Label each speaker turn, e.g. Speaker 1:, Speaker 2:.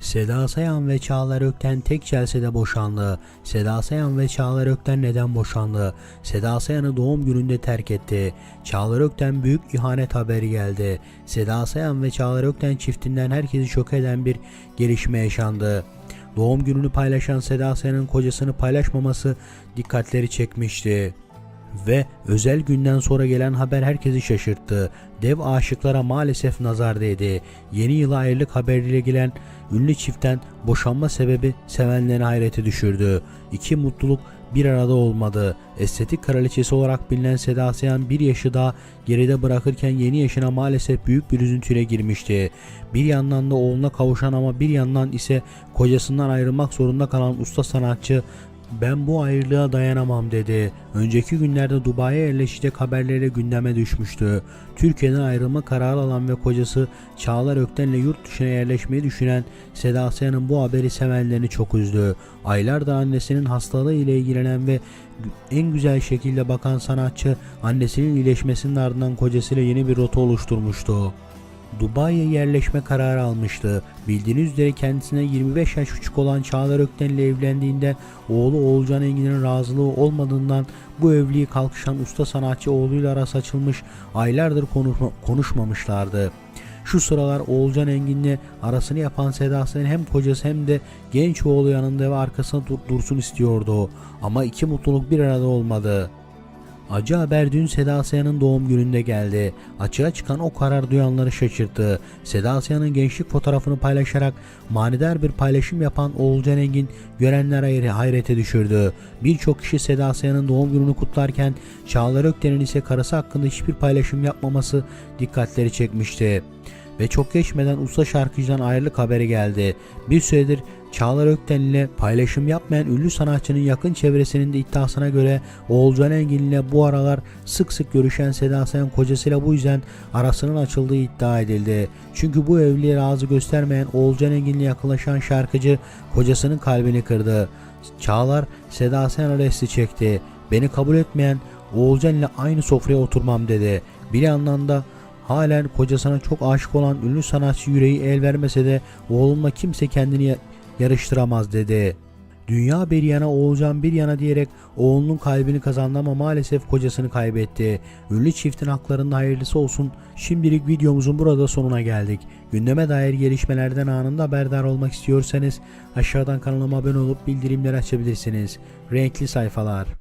Speaker 1: Seda Sayan ve Çağlar Ökten tek celsede boşandı. Seda Sayan ve Çağlar Ökten neden boşandı? Seda Sayan'ı doğum gününde terk etti. Çağlar Ökten büyük ihanet haberi geldi. Seda Sayan ve Çağlar Ökten çiftinden herkesi şok eden bir gelişme yaşandı. Doğum gününü paylaşan Seda Sayan'ın kocasını paylaşmaması dikkatleri çekmişti. Ve özel günden sonra gelen haber herkesi şaşırttı. Dev aşıklara maalesef nazar değdi. Yeni yıla ayrılık haberiyle gelen ünlü çiftten boşanma sebebi sevenlerini hayrete düşürdü. İki mutluluk bir arada olmadı. Estetik kraliçesi olarak bilinen Seda Sayan bir yaşı daha geride bırakırken yeni yaşına maalesef büyük bir üzüntüyle girmişti. Bir yandan da oğluna kavuşan ama bir yandan ise kocasından ayrılmak zorunda kalan usta sanatçı ben bu ayrılığa dayanamam dedi. Önceki günlerde Dubai'ye yerleşecek haberleriyle gündeme düşmüştü. Türkiye'den ayrılma kararı alan ve kocası Çağlar Ökten'le yurt dışına yerleşmeyi düşünen Seda Sayan'ın bu haberi sevenlerini çok üzdü. Aylardır annesinin hastalığı ile ilgilenen ve en güzel şekilde bakan sanatçı annesinin iyileşmesinin ardından kocasıyla yeni bir rota oluşturmuştu. Dubai'ye yerleşme kararı almıştı. Bildiğiniz üzere kendisine 25 yaş küçük olan Çağlar Ökten ile evlendiğinde oğlu Oğulcan Engin'in razılığı olmadığından bu evliliği kalkışan usta sanatçı oğluyla arası açılmış aylardır konuşma, konuşmamışlardı. Şu sıralar Oğulcan Engin'le arasını yapan Seda Sayan hem kocası hem de genç oğlu yanında ve arkasında dur- dursun istiyordu. Ama iki mutluluk bir arada olmadı. Acı haber dün Seda Sayan'ın doğum gününde geldi. Açığa çıkan o karar duyanları şaşırttı. Seda Sayan'ın gençlik fotoğrafını paylaşarak manidar bir paylaşım yapan Oğulcan Engin görenler hayre- hayrete düşürdü. Birçok kişi Seda Sayan'ın doğum gününü kutlarken Çağlar Ökten'in ise karısı hakkında hiçbir paylaşım yapmaması dikkatleri çekmişti. Ve çok geçmeden usta şarkıcıdan ayrılık haberi geldi. Bir süredir Çağlar Ökten ile paylaşım yapmayan ünlü sanatçının yakın çevresinin de iddiasına göre Oğulcan Engin ile bu aralar sık sık görüşen Seda Sayan kocasıyla bu yüzden arasının açıldığı iddia edildi. Çünkü bu evliliğe razı göstermeyen Oğulcan Engin ile yakınlaşan şarkıcı kocasının kalbini kırdı. Çağlar Seda Sayan'a resti çekti. Beni kabul etmeyen Oğulcan ile aynı sofraya oturmam dedi. Bir yandan da Halen kocasına çok aşık olan ünlü sanatçı yüreği el vermese de oğlumla kimse kendini ya- yarıştıramaz dedi. Dünya bir yana Oğulcan bir yana diyerek oğlunun kalbini kazandı ama maalesef kocasını kaybetti. Ünlü çiftin haklarında hayırlısı olsun. Şimdilik videomuzun burada sonuna geldik. Gündeme dair gelişmelerden anında haberdar olmak istiyorsanız aşağıdan kanalıma abone olup bildirimleri açabilirsiniz. Renkli sayfalar.